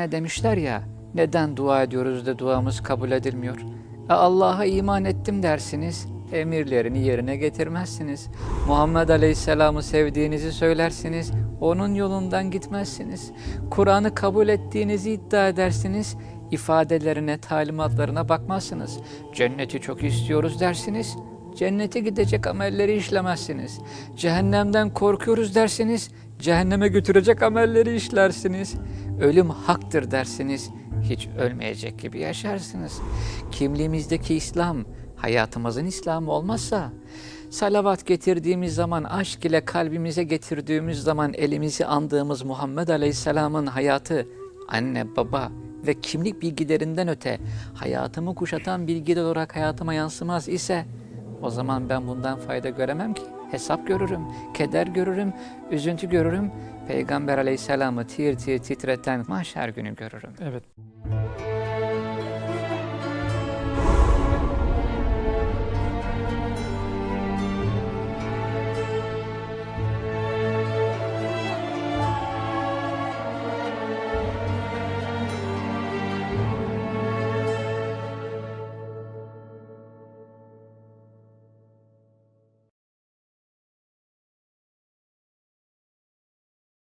Ne demişler ya, neden dua ediyoruz da duamız kabul edilmiyor? E Allah'a iman ettim dersiniz, emirlerini yerine getirmezsiniz. Muhammed Aleyhisselam'ı sevdiğinizi söylersiniz, onun yolundan gitmezsiniz. Kur'an'ı kabul ettiğinizi iddia edersiniz, ifadelerine, talimatlarına bakmazsınız. Cenneti çok istiyoruz dersiniz, cennete gidecek amelleri işlemezsiniz. Cehennemden korkuyoruz dersiniz, cehenneme götürecek amelleri işlersiniz. Ölüm haktır dersiniz, hiç ölmeyecek gibi yaşarsınız. Kimliğimizdeki İslam, hayatımızın İslamı olmazsa, salavat getirdiğimiz zaman, aşk ile kalbimize getirdiğimiz zaman elimizi andığımız Muhammed Aleyhisselam'ın hayatı, anne, baba ve kimlik bilgilerinden öte hayatımı kuşatan bilgiler olarak hayatıma yansımaz ise o zaman ben bundan fayda göremem ki. Hesap görürüm, keder görürüm, üzüntü görürüm. Peygamber aleyhisselamı tir tir titreten mahşer günü görürüm. Evet.